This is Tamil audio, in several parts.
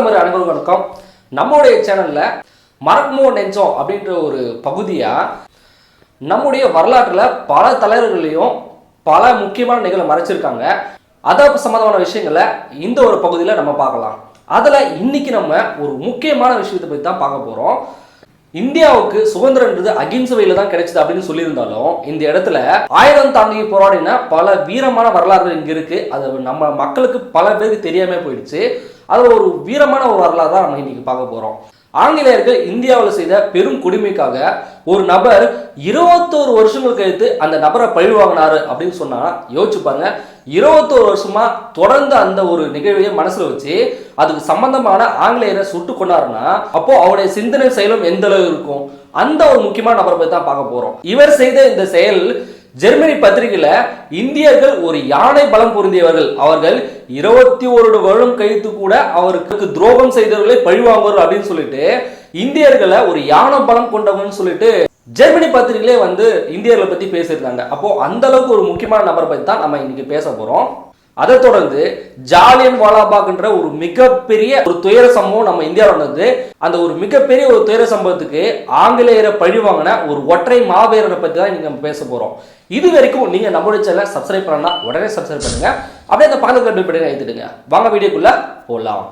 உலகமறு அனைவருக்கும் வணக்கம். நம்மளுடைய சேனலில் மறக்குமோ நெஞ்சோம் அப்படின்ற ஒரு பகுதியாக நம்முடைய வரலாற்றில் பல தலைவர்களையும் பல முக்கியமான நிகழ்வை மறைச்சிருக்காங்க. அதை சம்மந்தமான விஷயங்களை இந்த ஒரு பகுதியில் நம்ம பார்க்கலாம். அதில் இன்னைக்கு நம்ம ஒரு முக்கியமான விஷயத்தை பற்றி தான் பார்க்க போகிறோம் இந்தியாவுக்கு சுதந்திரன்றது அகிம்சை வழியில தான் கிடைச்சது அப்படின்னு சொல்லியிருந்தாலும் இந்த இடத்துல ஆயுதம் தாங்கி போராடின பல வீரமான வரலாறுகள் இங்க இருக்கு. அது நம்ம மக்களுக்கு பல பேருக்கு தெரியாம போயிடுச்சு. அது ஒரு வீரமான ஒரு வரலாறு தான் நம்ம இன்னைக்கு பார்க்க போறோம். ஆங்கிலேயர்கள் இந்தியாவில் செய்த பெரும் கொடுமைக்காக ஒரு நபர் இருபத்தோரு வருஷங்கள் கழித்து அந்த நபரை பழி வாங்கினாரு அப்படின்னு சொன்னா யோசிச்சு பாருங்க. இருபத்தோரு வருஷமா தொடர்ந்து அந்த ஒரு நிகழ்வையை மனசுல வச்சு அதுக்கு சம்பந்தமான ஆங்கிலேயரை சுட்டு கொண்டாருன்னா அப்போ அவருடைய சிந்தனை செயலும் எந்த அளவு இருக்கும்? அந்த ஒரு முக்கியமான நபரை பத்தி தான் பார்க்க போறோம். இவர் செய்த இந்த செயல் ஜெர்மனி பத்திரிகையில இந்தியர்கள் ஒரு யானை பலம் பொருந்தியவர்கள். அவர்கள் இருபத்தி ஒரு வருடம் கழித்து கூட அவருக்கு துரோகம் செய்தவர்களை பழிவாங்குவார்கள் அப்படின்னு சொல்லிட்டு இந்தியர்களை ஒரு யானை பலம் கொண்டவங்கன்னு சொல்லிட்டு ஜெர்மனி பத்திரிகையிலே வந்து இந்தியர்களை பத்தி பேசியிருந்தாங்க அப்போ அந்த அளவுக்கு ஒரு முக்கியமான நபரை பத்தி தான் நம்ம இன்னைக்கு பேச போறோம். அதை தொடர்ந்து ஜாலியன் வாலாபாக்ன்ற ஒரு மிகப்பெரிய ஒரு துயர சம்பவம் நம்ம இந்தியாவில் நடந்தது. அந்த ஒரு மிகப்பெரிய ஒரு துயர சம்பவத்துக்கு ஆங்கிலேயரை பழி வாங்கின ஒரு ஒற்றை மாவீரரை பற்றி தான் நீங்க நம்ம பேச போகிறோம் இது வரைக்கும் நீங்க நம்மளுடைய சேனலை சப்ஸ்கிரைப் பண்ணலாம் உடனே சப்ஸ்கிரைப் பண்ணுங்க. அப்படியே அந்த பக்கத்தில் பெல் பண்ணி எழுத்துடுங்க வாங்க வீடியோக்குள்ளே போகலாம்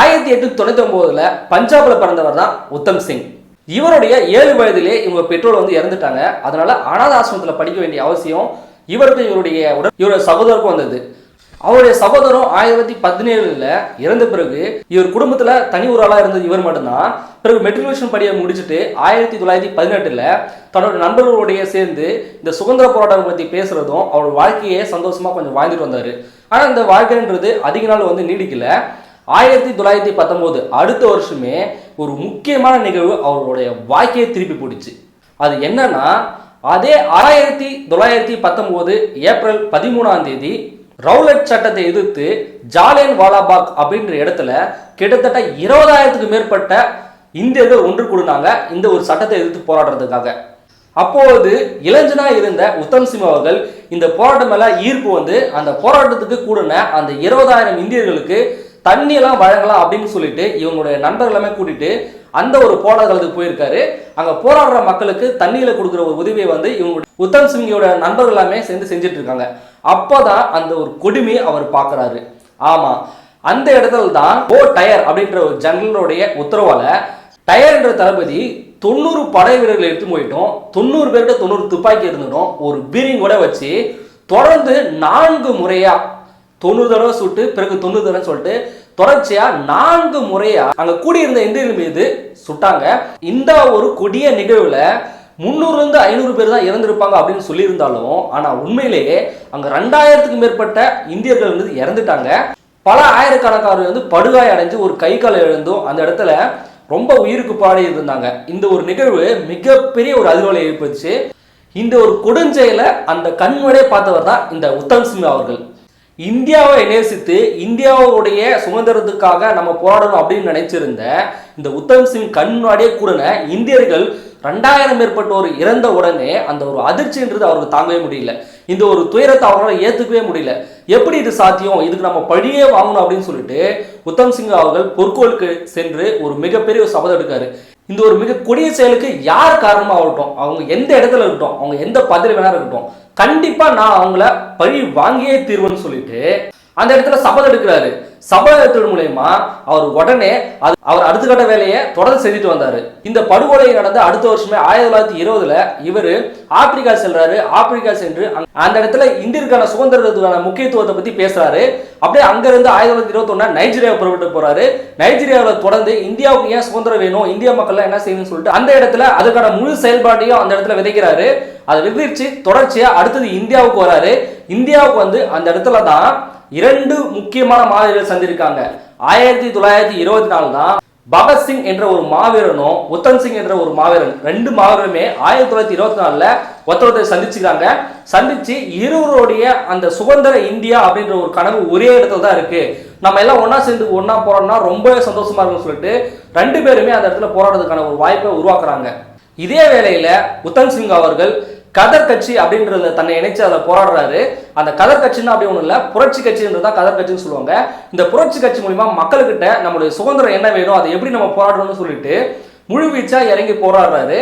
ஆயிரத்தி எட்நூத்தி தொண்ணூத்தி ஒன்பதுல பஞ்சாப்ல பிறந்தவர் தான் உத்தம் சிங். இவருடைய ஏழு வயதிலே இவங்க பெற்றோர் வந்து இறந்துட்டாங்க. அதனால அனாத ஆசிரமத்தில் படிக்க வேண்டிய அவசியம் இவருக்கும் இவருடைய உடல் இவருடைய சகோதரருக்கும் வந்தது. அவருடைய சகோதரம் ஆயிரத்தி பதினேழுல இறந்த பிறகு இவர் குடும்பத்துல தனி ஒரு ஆளா இருந்தது. இவர் மட்டும்தான். பிறகு மெட்ரிகுலேஷன் படியை முடிச்சுட்டு ஆயிரத்தி தொள்ளாயிரத்தி பதினெட்டுல தன்னோட நண்பர்களுடைய சேர்ந்து இந்த சுதந்திர போராட்டம் பத்தி பேசுறதும் அவரோட வாழ்க்கையே சந்தோஷமா கொஞ்சம் வாழ்ந்துட்டு வந்தாரு. ஆனா இந்த வாழ்க்கைன்றது அதிக நாள் வந்து நீடிக்கல. ஆயிரத்தி தொள்ளாயிரத்தி பத்தொம்போது அடுத்த வருஷமே ஒரு முக்கியமான நிகழ்வு அவருடைய வாழ்க்கையை திருப்பி போட்டுச்சு. அது என்னன்னா அதே ஆயிரத்தி தொள்ளாயிரத்தி பத்தொம்போது ஏப்ரல் பதிமூணாம் தேதி ரவுலட் சட்டத்தை எதிர்த்து ஜாலியன் வாலாபாக் அப்படின்ற இடத்துல கிட்டத்தட்ட இருபதாயிரத்துக்கு மேற்பட்ட இந்தியர்கள் ஒன்று கூடினாங்க இந்த ஒரு சட்டத்தை எதிர்த்து போராடுறதுக்காக. அப்போது இளைஞனா இருந்த உத்தம் சிங் அவர்கள் இந்த போராட்டம் மேல ஈர்ப்பு வந்து அந்த போராட்டத்துக்கு கூடின அந்த இருபதாயிரம் இந்தியர்களுக்கு தண்ணியெல்லாம் வழங்கலாம் அப்படின்னு சொல்லிட்டு இவங்களுடைய நண்பர்கள் எல்லாமே கூட்டிட்டு அந்த ஒரு போராட்டத்துக்கு போயிருக்காரு. அங்க போராடுற மக்களுக்கு தண்ணியில கொடுக்குற ஒரு உதவியை வந்து இவங்க உத்தம் சிங்கியோட நண்பர்கள் எல்லாமே சேர்ந்து செஞ்சுட்டு இருக்காங்க அப்போதான் அந்த ஒரு கொடுமையை அவர் பார்க்கறாரு. ஆமா அந்த இடத்துல தான் ஓ டயர் அப்படின்ற ஒரு ஜெனரலுடைய உத்தரவால டயர் என்ற தளபதி தொண்ணூறு படை வீரர்கள் எடுத்து போயிட்டோம். தொண்ணூறு பேர்கிட்ட தொண்ணூறு துப்பாக்கி இருந்துடும் ஒரு பீரிங் கூட வச்சு தொடர்ந்து நான்கு முறையா தொண்ணூறு தடவை சுட்டு பிறகு தொண்ணூறு தடவை சொல்லிட்டு தொடர்ச்சியா நான்கு முறையா அங்க கூடியிருந்த இந்தியர்கள் மீது சுட்டாங்க. இந்த ஒரு கொடிய நிகழ்வுல முந்நூறுல இருந்து ஐநூறு பேர் தான் இறந்திருப்பாங்க அப்படின்னு சொல்லியிருந்தாலும் ஆனா உண்மையிலேயே அங்க ரெண்டாயிரத்துக்கு மேற்பட்ட இந்தியர்கள் வந்து இறந்துட்டாங்க. பல ஆயிரக்கணக்கானவர் வந்து படுகாய அடைஞ்சு ஒரு கை காலை எழுந்தும் அந்த இடத்துல ரொம்ப உயிருக்கு பாடி இருந்தாங்க. இந்த ஒரு நிகழ்வு மிகப்பெரிய ஒரு அதிர்வலை ஏற்படுச்சு இந்த ஒரு கொடுஞ்செயலை அந்த கண்முறையே பார்த்தவர் தான் இந்த உத்தம் சிங் அவர்கள். இந்தியாவை நேசித்து இந்தியாவுடைய சுதந்திரத்துக்காக நம்ம போராடணும் அப்படின்னு நினைச்சிருந்த இந்த உத்தம் சிங் கண் முன்னாடியே இந்தியர்கள் ரெண்டாயிரம் மேற்பட்டோர் இறந்த உடனே அந்த ஒரு அதிர்ச்சின்றது அவருக்கு தாங்கவே முடியல. இந்த ஒரு துயரத்தை அவர்களால் ஏற்றுக்கவே முடியல. எப்படி இது சாத்தியம்? இதுக்கு நம்ம பழியே வாங்கணும் அப்படின்னு சொல்லிட்டு உத்தம் சிங் அவர்கள் பொற்கோளுக்கு சென்று ஒரு மிகப்பெரிய ஒரு சபதம் எடுக்காரு. இந்த ஒரு மிக கொடிய செயலுக்கு யார் காரணமாக ஆகட்டும் அவங்க எந்த இடத்துல இருக்கட்டும் அவங்க எந்த பதவி வேணா இருக்கட்டும் கண்டிப்பாக நான் அவங்கள பழி வாங்கியே தீர்வுன்னு சொல்லிட்டு அந்த இடத்துல சபதம் எடுக்கிறாரு. சபதம் மூலயமா அவர் உடனே அது அவர் அடுத்த கட்ட வேலையை தொடர்ந்து செஞ்சுட்டு வந்தார். இந்த படுகொலை நடந்த அடுத்த வருஷமே ஆயிரத்தி தொள்ளாயிரத்தி இருபதுல இவர் ஆப்பிரிக்கா செல்றாரு. ஆப்பிரிக்கா சென்று அந்த இடத்துல இந்தியருக்கான சுதந்திரத்துக்கான முக்கியத்துவத்தை பத்தி பேசுறாரு. அப்படியே அங்கிருந்து ஆயிரத்தி தொள்ளாயிரத்தி இருபத்தொன்னா நைஜீரியா புறப்பட்டு போறாரு. நைஜீரியாவில் தொடர்ந்து இந்தியாவுக்கு ஏன் சுதந்திரம் வேணும்? இந்திய மக்கள் என்ன செய்யணும்னு சொல்லிட்டு அந்த இடத்துல அதுக்கான முழு செயல்பாட்டையும் அந்த இடத்துல விதைக்கிறாரு. அதை விதிச்சு தொடர்ச்சியா அடுத்தது இந்தியாவுக்கு வராரு. இந்தியாவுக்கு வந்து அந்த இடத்துல தான் இரண்டு முக்கியமான மாவீரர்கள் சந்திருக்காங்க. ஆயிரத்தி தொள்ளாயிரத்தி இருபத்தி நாலு தான் பகத்சிங் என்ற ஒரு மாவீரனும் உத்தம் சிங் என்ற ஒரு மாவீரன் ரெண்டு மாவீரனுமே ஆயிரத்தி தொள்ளாயிரத்தி இருபத்தி நாலுல ஒருத்தர் சந்திச்சுக்கிறாங்க. சந்திச்சு இருவருடைய அந்த சுதந்திர இந்தியா அப்படின்ற ஒரு கனவு ஒரே இடத்துல தான் இருக்கு. நம்ம எல்லாம் ஒன்னா சேர்ந்து ஒன்னா போறோம்னா ரொம்பவே சந்தோஷமா இருக்கும்னு சொல்லிட்டு ரெண்டு பேருமே அந்த இடத்துல போராடுறதுக்கான ஒரு வாய்ப்பை உருவாக்குறாங்க. இதே வேளையில உத்தம் சிங் அவர்கள் கதர் கட்சி அப்படின்றத தன்னை இணைச்சு அதில் போராடுறாரு. அந்த கதர் கட்சின்னு அப்படி ஒன்றும் இல்லை புரட்சி கட்சின்றது தான் கதர் கட்சின்னு சொல்லுவாங்க. இந்த புரட்சி கட்சி மூலிமா மக்கள்கிட்ட நம்மளுடைய சுதந்திரம் என்ன வேணும் அதை எப்படி நம்ம போராடணும்னு சொல்லிட்டு முழுவீச்சா இறங்கி போராடுறாரு.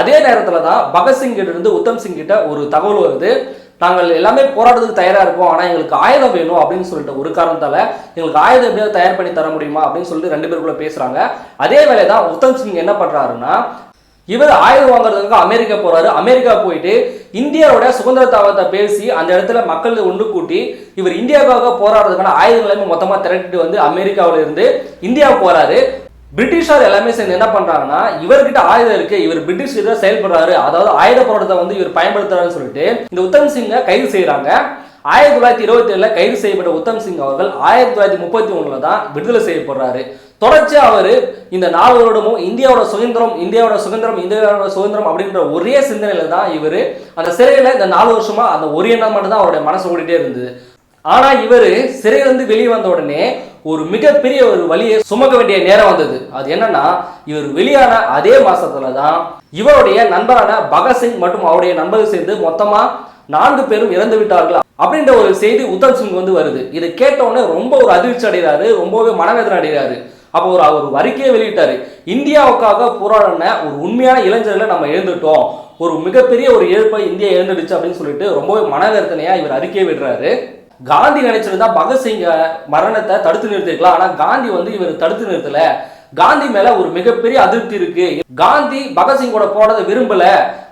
அதே நேரத்தில் தான் பகத்சிங் கிட்ட இருந்து உத்தம் சிங் கிட்ட ஒரு தகவல் வருது. நாங்கள் எல்லாமே போராடுறதுக்கு தயாராக இருக்கோம் ஆனால் எங்களுக்கு ஆயுதம் வேணும் அப்படின்னு சொல்லிட்டு ஒரு காரணத்தால் எங்களுக்கு ஆயுதம் எப்படியாவது தயார் பண்ணி தர முடியுமா அப்படின்னு சொல்லிட்டு ரெண்டு பேருக்குள்ள பேசுகிறாங்க அதே வேலை தான் உத்தம் சிங் என்ன பண்ணுறாருன்னா இவர் ஆயுதம் வாங்குறதுக்காக அமெரிக்கா போறாரு. அமெரிக்கா போயிட்டு இந்தியாவோட சுதந்திர தாவத்தை பேசி அந்த இடத்துல மக்களை ஒன்று கூட்டி இவர் இந்தியாவுக்காக போராடுறதுக்கான ஆயுதங்களையும் மொத்தமா திரட்டிட்டு வந்து அமெரிக்காவில இருந்து இந்தியா போறாரு. பிரிட்டிஷார் எல்லாமே சேர்ந்து என்ன பண்றாங்கன்னா இவர்கிட்ட ஆயுதம் இருக்கு. இவர் பிரிட்டிஷ் இதை செயல்படுறாரு. அதாவது ஆயுத போராட்டத்தை வந்து இவர் பயன்படுத்துறாருன்னு சொல்லிட்டு இந்த உத்தம் சிங்கை கைது செய்யறாங்க ஆயிரத்தி தொள்ளாயிரத்தி இருபத்தி ஏழுல கைது செய்யப்பட்ட உத்தம் சிங் அவர்கள் ஆயிரத்தி தொள்ளாயிரத்தி முப்பத்தி ஒன்றில் தான் விடுதலை செய்யப்படுறாரு. தொடர்ச்சி அவர் இந்த நாலு வருடமும் இந்தியாவோட சுதந்திரம் இந்தியாவோட சுதந்திரம் இந்தியாவோட சுதந்திரம் அப்படின்ற ஒரே சிந்தனையில தான் இவர் அந்த சிறையில் இந்த நாலு வருஷமா அந்த ஒரு எண்ணம் மட்டும் தான் அவருடைய மனசு ஓடிட்டே இருந்தது. ஆனா இவர் சிறையிலிருந்து வெளியே வந்த உடனே ஒரு மிகப்பெரிய ஒரு வழியை சுமக்க வேண்டிய நேரம் வந்தது. அது என்னன்னா இவர் வெளியான அதே மாசத்துல தான் இவருடைய நண்பரான பகத்சிங் மற்றும் அவருடைய நண்பர்கள் சேர்ந்து மொத்தமா நான்கு பேரும் இறந்து விட்டார்கள். அப்படின்ற ஒரு செய்தி உத்தம் சிங் வந்து வருது. இதை கேட்டவுடனே ரொம்ப ஒரு அதிர்ச்சி அடைகிறாரு ரொம்பவே மனவேதனை அடைகிறாரு. அப்போ ஒரு அவர் அறிக்கையை வெளியிட்டாரு. இந்தியாவுக்காக போராடின ஒரு உண்மையான இளைஞர்களை நம்ம எழுந்துட்டோம். ஒரு மிகப்பெரிய ஒரு இழப்பை இந்தியா எழுந்துடுச்சு அப்படின்னு சொல்லிட்டு ரொம்பவே மனவேதனையா இவர் அறிக்கையை விடுறாரு. காந்தி நினைச்சிருந்தா பகத்சிங் மரணத்தை தடுத்து நிறுத்திருக்கலாம். ஆனா காந்தி வந்து இவர் தடுத்து நிறுத்தல. காந்தி மேல ஒரு மிகப்பெரிய அதிருப்தி இருக்கு. காந்தி பகத்சிங்கோட போனதை விரும்பல.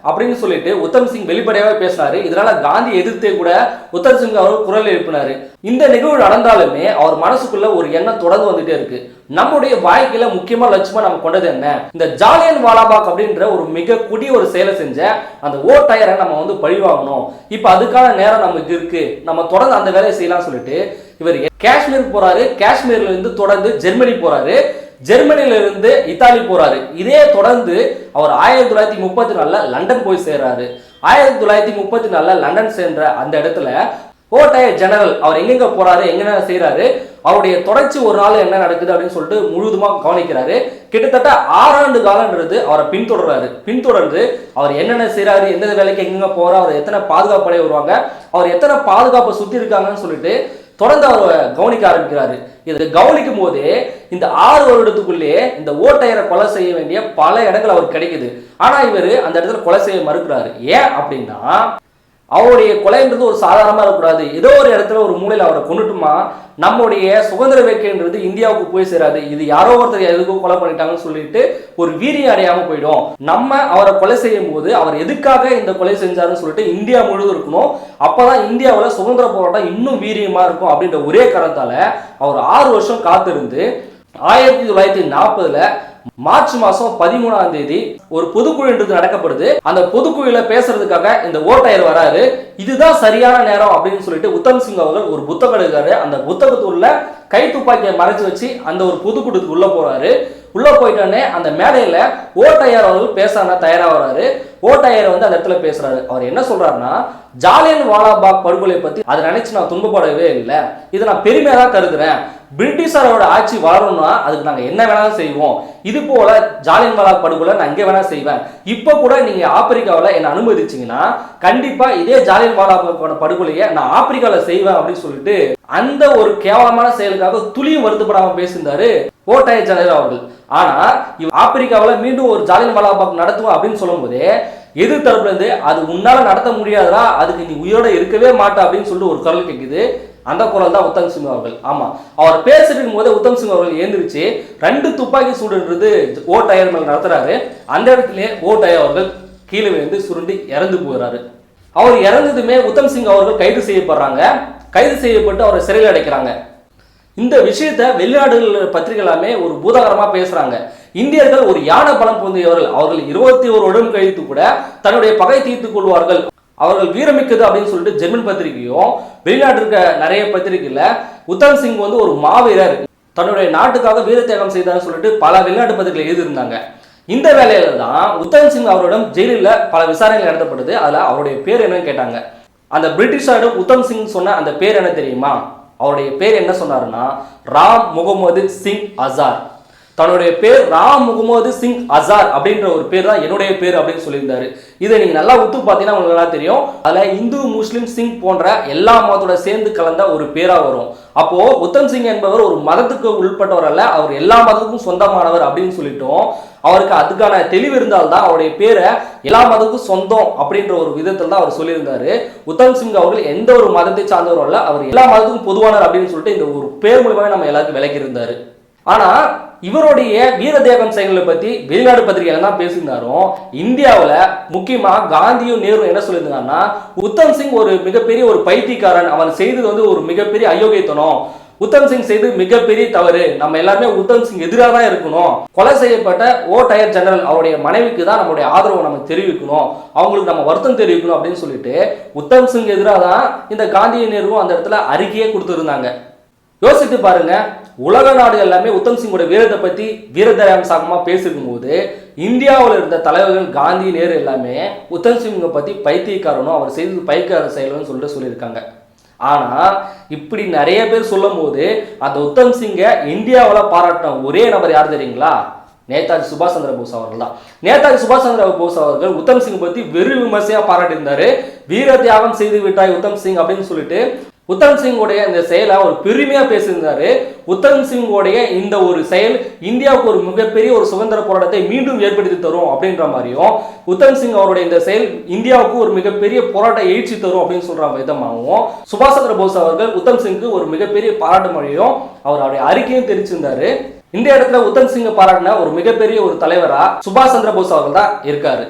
அப்படின்னு சொல்லிட்டு உத்தம் சிங் வெளிப்படையாக பேசினாரு. இதனால காந்தி எதிர்த்தே கூட உத்தம் சிங் அவர் குரல் எழுப்பினாரு. இந்த நிகழ்வு நடந்தாலுமே அவர் மனசுக்குள்ள ஒரு எண்ணம் தொடர்ந்து வந்துட்டே இருக்கு. நம்முடைய வாழ்க்கையில முக்கியமா லட்சமா நம்ம கொண்டது என்ன? இந்த ஜாலியன் வாலாபாக் அப்படின்ற ஒரு மிக கொடிய ஒரு செயலை செஞ்ச அந்த ஓ டயரை நம்ம வந்து பழிவாங்கணும். இப்ப அதுக்கான நேரம் நமக்கு இருக்கு. நம்ம தொடர்ந்து அந்த வேலையை செய்யலாம் சொல்லிட்டு இவர் காஷ்மீர் போறாரு. காஷ்மீர்ல இருந்து தொடர்ந்து ஜெர்மனி போறாரு. ஜெர்மனியிலிருந்து இத்தாலி போறாரு. இதே தொடர்ந்து அவர் ஆயிரத்தி தொள்ளாயிரத்தி முப்பத்தி நாலுல லண்டன் போய் சேர்றாரு. ஆயிரத்தி தொள்ளாயிரத்தி முப்பத்தி நாலுல லண்டன் சேர்ந்த அந்த இடத்துல கோட்டையர் ஜெனரல் அவர் எங்கெங்க போறாரு எங்கென்ன செய்யறாரு அவருடைய தொடர்ச்சி ஒரு நாள் என்ன நடக்குது அப்படின்னு சொல்லிட்டு முழுதுமா கவனிக்கிறாரு. கிட்டத்தட்ட ஆறாண்டு காலன்றது அவரை பின்தொடர்றாரு. பின்தொடர்ந்து அவர் என்னென்ன செய்யறாரு எந்தெந்த வேலைக்கு எங்கெங்க போறாரு அவர் எத்தனை பாதுகாப்பு படை வருவாங்க அவர் எத்தனை பாதுகாப்பை சுத்தி இருக்காங்கன்னு சொல்லிட்டு தொடர்ந்து அவர் கவனிக்க ஆரம்பிக்கிறாரு. இதை கவனிக்கும் போதே இந்த ஆறு வருடத்துக்குள்ளேயே இந்த ஓட்டையரை கொலை செய்ய வேண்டிய பல இடங்கள் அவருக்கு கிடைக்குது. ஆனா இவர் அந்த இடத்துல கொலை செய்ய மறுக்கிறாரு. ஏன் அப்படின்னா அவருடைய கொலைன்றது ஒரு சாதாரணமாக இருக்கக்கூடாது. ஏதோ ஒரு இடத்துல ஒரு மூலையில் அவரை கொண்டுட்டுமா நம்முடைய சுதந்திர வேட்கைன்றது இந்தியாவுக்கு போய் சேராது. இது யாரோ ஒருத்தர் எதுக்கோ கொலை பண்ணிட்டாங்கன்னு சொல்லிட்டு ஒரு வீரியம் அடையாமல் போயிடும். நம்ம அவரை கொலை செய்யும் போது அவர் எதுக்காக இந்த கொலை செஞ்சாருன்னு சொல்லிட்டு இந்தியா முழுவதும் இருக்கணும். அப்போதான் இந்தியாவில் சுதந்திர போராட்டம் இன்னும் வீரியமாக இருக்கும் அப்படின்ற ஒரே காரணத்தால் அவர் ஆறு வருஷம் காத்திருந்து ஆயிரத்தி தொள்ளாயிரத்தி நாற்பதுல மார்ச் மாசம் பதிமூணாம் தேதி ஒரு பொதுக்குழுன்றது நடக்கப்படுது. அந்த பொதுக்குழுல பேசுறதுக்காக இந்த ஓட்டையர் வராரு. இதுதான் சரியான நேரம் அப்படின்னு சொல்லிட்டு உத்தம் சிங் அவர்கள் ஒரு புத்தகம் எடுக்காரு அந்த புத்தகத்துள்ள கை துப்பாக்கியை மறைச்சு வச்சு அந்த ஒரு பொதுக்கூட்டத்துக்கு உள்ள போறாரு. உள்ளே போயிட்டோடனே அந்த மேடையில் ஓட்டையர் அவர்கள் பேச தயாராக வர்றாரு ஓட்டையர் வந்து அந்த இடத்துல பேசுறாரு. அவர் என்ன சொல்றாருன்னா ஜாலியன் வாலாபாக் படுகொலை பற்றி அதை நினைச்சு நான் துன்பப்படவே இல்லை. இதை நான் பெருமையாக தான் கருதுறேன். பிரிட்டிஷாரோட ஆட்சி வளரணும்னா அதுக்கு நாங்கள் என்ன வேணாலும் செய்வோம். இது போல ஜாலியன்வாலா படுகொலை நான் எங்கே வேணா செய்வேன். இப்போ கூட நீங்க ஆப்பிரிக்காவில் என்னை அனுமதிச்சிங்கன்னா கண்டிப்பா இதே ஜாலியன் படுகொலையை நான் ஆப்பிரிக்காவில் செய்வேன் அப்படின்னு சொல்லிட்டு அந்த ஒரு கேவலமான செயலுக்காக துளியும் வருத்தப்படாமல் பேசியிருந்தாரு. ஓட்டாய ஜனர் அவர்கள். ஆனா இவ ஆப்பிரிக்காவில் மீண்டும் ஒரு ஜாலியன் வாலாபாக் நடத்துவோம் அப்படின்னு சொல்லும்போதே எதிர் தரப்புலேருந்து அது உன்னால நடத்த முடியாதா அதுக்கு நீ உயிரோட இருக்கவே மாட்டா அப்படின்னு சொல்லிட்டு ஒரு குரல் கேட்குது அந்த குரல் தான் உத்தம் சிங் அவர்கள். ஆமா. அவர் பேசிட்டு போதே உத்தம் சிங் அவர்கள் எழுந்திருச்சு ரெண்டு துப்பாக்கி சூடுன்றது ஓ டயர் மேல் நடத்துறாரு. அந்த இடத்துலயே ஓ டயர் அவர்கள் கீழே விழுந்து சுருண்டு இறந்து போகிறாரு அவர் இறந்ததுமே உத்தம் சிங் அவர்கள் கைது செய்யப்படுறாங்க. கைது செய்யப்பட்டு அவரை சிறையில் அடைக்கிறாங்க. இந்த விஷயத்த வெளிநாடுகள் பத்திரிகை எல்லாமே ஒரு பூதாகரமாக பேசுகிறாங்க இந்தியர்கள் ஒரு யானை பலம் பொந்தியவர்கள் அவர்கள் இருபத்தி ஒரு வருடம் கழித்து கூட தன்னுடைய பகை தீர்த்து கொள்வார்கள். அவர்கள் வீரமிக்கது அப்படின்னு சொல்லிட்டு ஜெர்மன் பத்திரிகையும் வெளிநாட்டு இருக்க நிறைய பத்திரிகையில் உத்தம் சிங் வந்து ஒரு மாவீரர். தன்னுடைய நாட்டுக்காக வீர தியாகம் செய்தார்னு சொல்லிட்டு பல வெளிநாட்டு பத்திரிகை எழுதியிருந்தாங்க. இந்த வேலையில தான் உத்தம் சிங் அவரிடம் ஜெயிலில் பல விசாரணைகள் நடத்தப்பட்டது. அதில் அவருடைய பேர் என்னன்னு கேட்டாங்க. அந்த பிரிட்டிஷாரிடம் உத்தம் சிங் சொன்ன அந்த பேர் என்ன தெரியுமா? அவருடைய பேர் என்ன சொன்னாருன்னா ராம் முகமது சிங் அசார் தன்னுடைய பேர் ராம் முகமது சிங் அசார் அப்படின்ற ஒரு பேர் தான் என்னுடைய பேர் அப்படின்னு சொல்லியிருந்தாரு. இதை நீங்க நல்லா உத்து பார்த்தீங்கன்னா உங்களுக்கு நல்லா தெரியும். அதுல இந்து முஸ்லிம் சிங் போன்ற எல்லா மதத்தோட சேர்ந்து கலந்த ஒரு பேரா வரும். அப்போ உத்தம் சிங் என்பவர் ஒரு மதத்துக்கு உள்பட்டவர் அல்ல அவர் எல்லா மதத்துக்கும் சொந்தமானவர் அப்படின்னு சொல்லிட்டோம். அவருக்கு அதுக்கான தெளிவு இருந்தால்தான் அவருடைய பேரை எல்லா மதத்துக்கும் சொந்தம் அப்படின்ற ஒரு விதத்தில் தான் அவர் சொல்லியிருந்தாரு. உத்தம் சிங் அவர்கள் எந்த ஒரு மதத்தை சார்ந்தவரும் அல்ல அவர் எல்லா மதத்துக்கும் பொதுவானவர் அப்படின்னு சொல்லிட்டு இந்த ஒரு பேர் மூலமாவே நம்ம எல்லாருக்கும் விளக்கி இருந்தாரு ஆனா இவருடைய வீரதேவன் செயல்களை பத்தி வெளிநாடு பத்திரிகையில தான் பேசியிருந்தாரும் இந்தியாவில் முக்கியமாக காந்தியும் நேரு என்ன சொல்லியிருந்தாங்கன்னா உத்தம் சிங் ஒரு மிகப்பெரிய ஒரு பைத்தியக்காரன். அவன் செய்தது வந்து ஒரு மிகப்பெரிய அயோக்கியத்தனம். உத்தம் சிங் செய்து மிகப்பெரிய தவறு. நம்ம எல்லாருமே உத்தம் சிங் எதிராக தான் இருக்கணும். கொலை செய்யப்பட்ட ஓ டயர் ஜெனரல் அவருடைய மனைவிக்கு தான் நம்மளுடைய ஆதரவை நம்ம தெரிவிக்கணும். அவங்களுக்கு நம்ம வருத்தம் தெரிவிக்கணும் அப்படின்னு சொல்லிட்டு உத்தம் சிங் எதிராக தான் இந்த காந்திய நேருவும் அந்த இடத்துல அறிக்கையே கொடுத்துருந்தாங்க. யோசித்து பாருங்க உலக நாடு எல்லாமே உத்தம் சிங்கோட வீரத்தை பத்தி வீரதயாம்சமா பேசிருக்கும் போது இந்தியாவில் இருந்த தலைவர்கள் காந்தி நேரு எல்லாமே உத்தம் சிங்கை பத்தி பைத்தியக்காரனும் அவர் செய்தது பைக்கார செயலும் சொல்லிட்டு சொல்லியிருக்காங்க. ஆனா இப்படி நிறைய பேர் சொல்லும் போது அந்த உத்தம் சிங்கை இந்தியாவில் பாராட்டின ஒரே நபர் யார் தெரியுங்களா? நேதாஜி சுபாஷ் சந்திர போஸ் அவர்கள் தான். நேதாஜி சுபாஷ் சந்திர போஸ் அவர்கள் உத்தம் சிங் பத்தி வெறு விமர்சையா பாராட்டியிருந்தாரு. வீர தியாகம் செய்து விட்டாய் உத்தம் சிங் அப்படின்னு சொல்லிட்டு உத்தம் சிங்கோடைய இந்த செயலை அவர் பெருமையாக பேசியிருந்தாரு. உத்தம் சிங்கோடைய இந்த ஒரு செயல் இந்தியாவுக்கு ஒரு மிகப்பெரிய ஒரு சுதந்திர போராட்டத்தை மீண்டும் ஏற்படுத்தி தரும் அப்படின்ற மாதிரியும் உத்தம் சிங் அவருடைய இந்த செயல் இந்தியாவுக்கு ஒரு மிகப்பெரிய போராட்ட எழுச்சி தரும் அப்படின்னு சொல்ற விதமாகவும் சுபாஷ் சந்திர போஸ் அவர்கள் உத்தம் சிங்க்கு ஒரு மிகப்பெரிய பாராட்டு மொழியும் அவர் அவருடைய அறிக்கையும் தெரிவிச்சிருந்தாரு. இந்த இடத்துல உத்தம் சிங்கை பாராட்டின ஒரு மிகப்பெரிய ஒரு தலைவரா சுபாஷ் சந்திர போஸ் அவர்கள் தான் இருக்காரு.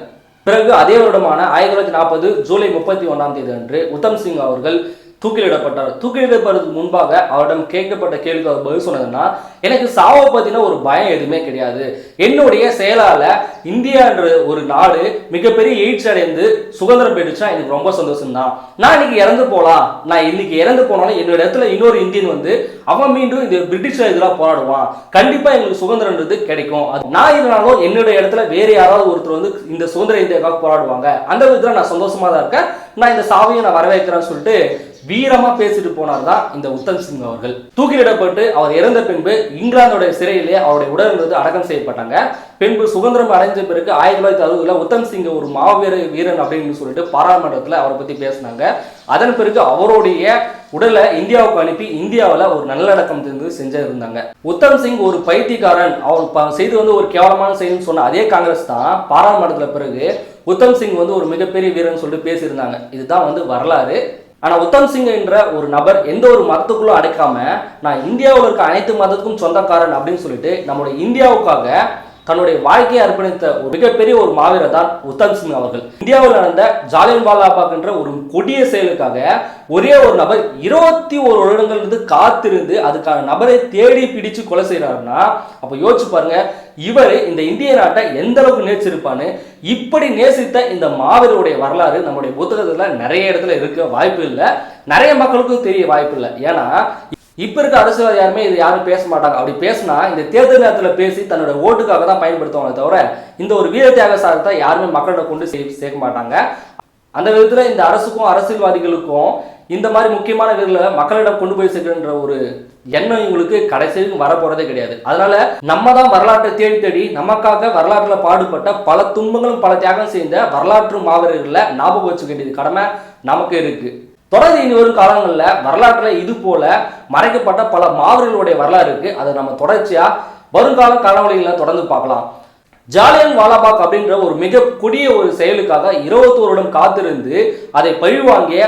பிறகு அதே வருடமான ஆயிரத்தி தொள்ளாயிரத்தி நாற்பது ஜூலை முப்பத்தி ஒன்றாம் தேதி அன்று உத்தம் சிங் அவர்கள் தூக்கிலிடப்பட்டார் தூக்கிலிடப்படுறதுக்கு முன்பாக அவரிடம் கேட்கப்பட்ட கேள்விக்கு அவர் பதில் சொன்னதுன்னா எனக்கு சாவை பற்றின ஒரு பயம் எதுவுமே கிடையாது. என்னுடைய செயலால் இந்தியான்ற ஒரு நாடு மிகப்பெரிய எய்ட்ஸ் அடைந்து சுதந்திரம் பெற்றுச்சா எனக்கு ரொம்ப சந்தோஷம் தான் நான் இன்னைக்கு இறந்து போகலாம் நான் இன்னைக்கு இறந்து போனாலும் என்னோட இடத்துல இன்னொரு இந்தியன் வந்து அவன் மீண்டும் இந்த பிரிட்டிஷ் எதிராக போராடுவான். கண்டிப்பாக எங்களுக்கு சுதந்திரன்றது கிடைக்கும். அது நான் இருந்தாலும் என்னுடைய இடத்துல வேறு யாராவது ஒருத்தர் வந்து இந்த சுதந்திர இந்தியாவுக்காக போராடுவாங்க. அந்த விதத்தில் நான் சந்தோஷமாக தான் இருக்கேன். நான் இந்த சாவையை நான் வரவேற்கிறேன்னு சொல்லிட்டு வீரமா பேசிட்டு போனார் தான் இந்த உத்தம் சிங் அவர்கள். தூக்கிலிடப்பட்டு அவர் இறந்த பின்பு இங்கிலாந்துடைய சிறையிலே அவருடைய உடல் வந்து அடக்கம் செய்யப்பட்டாங்க. பின்பு சுதந்திரம் அடைஞ்ச பிறகு ஆயிரத்தி தொள்ளாயிரத்தி அறுபதுல உத்தம் சிங் ஒரு மாவீர வீரன் அப்படின்னு சொல்லிட்டு பாராளுமன்றத்தில் அவரை பத்தி பேசினாங்க. அதன் பிறகு அவருடைய உடலை இந்தியாவுக்கு அனுப்பி இந்தியாவில் ஒரு நல்லடக்கம் இருந்து செஞ்சிருந்தாங்க உத்தம் சிங் ஒரு பைத்தியக்காரன். அவர் செய்து வந்து ஒரு கேவலமான செயல்னு சொன்ன அதே காங்கிரஸ் தான் பாராளுமன்றத்தில் பிறகு உத்தம் சிங் வந்து ஒரு மிகப்பெரிய வீரன் சொல்லிட்டு பேசியிருந்தாங்க. இதுதான் வந்து வரலாறு. ஆனா உத்தம் சிங் என்ற ஒரு நபர் எந்த ஒரு மதத்துக்குள்ளும் அடைக்காம நான் இந்தியாவில் இருக்க அனைத்து மதத்துக்கும் சொந்தக்காரன் அப்படின்னு சொல்லிட்டு நம்முடைய இந்தியாவுக்காக தன்னுடைய வாழ்க்கையை அர்ப்பணித்த ஒரு மிகப்பெரிய ஒரு மாவீரர் தான் உத்தம் சிங் அவர்கள். இந்தியாவில் நடந்த ஜாலியன் வாலாபாக் என்ற ஒரு கொடிய செயலுக்காக ஒரே ஒரு நபர் இருபத்தி ஒரு வருடங்கள் இருந்து காத்திருந்து அதுக்கான நபரை தேடி பிடிச்சு கொலை செய்யறாருன்னா அப்ப யோசிச்சு பாருங்க இவர் இந்த இந்திய நாட்டை எந்த அளவுக்கு நேசிருப்பான்னு இப்படி நேசித்த இந்த மாவீரருடைய வரலாறு நம்முடைய புத்தகத்தில் நிறைய இடத்துல இருக்க வாய்ப்பு இல்லை. நிறைய மக்களுக்கும் தெரிய வாய்ப்பு இல்லை. ஏன்னா இப்போ இருக்க அரசியல் யாருமே இது யாரும் பேச மாட்டாங்க. அப்படி பேசினா இந்த தேர்தல் நேரத்தில் பேசி தன்னோட ஓட்டுக்காக தான் பயன்படுத்துவாங்க தவிர இந்த ஒரு வீர தியாக சாதத்தை யாருமே மக்களிட கொண்டு சே- சேர்க்க மாட்டாங்க. அந்த விதத்தில் இந்த அரசுக்கும் அரசியல்வாதிகளுக்கும் இந்த மாதிரி முக்கியமான வீரர்களை மக்களிடம் கொண்டு போய் சேர்க்கின்ற ஒரு எண்ணம் இவங்களுக்கு கடைசி வரைக்கும் வரப்போறதே கிடையாது. அதனால நம்ம தான் வரலாற்றை தேடி தேடி நமக்காக வரலாற்றுல பாடுபட்ட பல துன்பங்களும் பல தியாகம் செய்த வரலாற்று மாவீரர்களை ஞாபகம் வச்சுக்க வேண்டியது கடமை நமக்கு இருக்கு. தொடர்ந்து இனி வரும் காலங்களில் வரலாற்றில் இது போல மறைக்கப்பட்ட பல மாவீரர்களுடைய வரலாறு இருக்கு. அதை நம்ம தொடர்ச்சியாக வருங்கால காலவழிகளை தொடர்ந்து பார்க்கலாம். ஜாலியன் வாலாபாக் அப்படின்ற ஒரு மிக கொடிய ஒரு செயலுக்காக இருபத்தி வருடம் காத்திருந்து அதை பழிவாங்கிய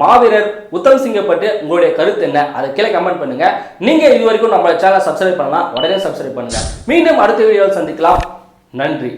மாவீரர் உத்தம் சிங்கை பற்றி உங்களுடைய கருத்து என்ன? அதை கீழே கமெண்ட் பண்ணுங்க. நீங்க இது வரைக்கும் நம்ம சேனலை சப்ஸ்கிரைப் பண்ணலாம் உடனே சப்ஸ்கிரைப் பண்ணுங்க. மீண்டும் அடுத்த வீடியோவில் சந்திக்கலாம். நன்றி.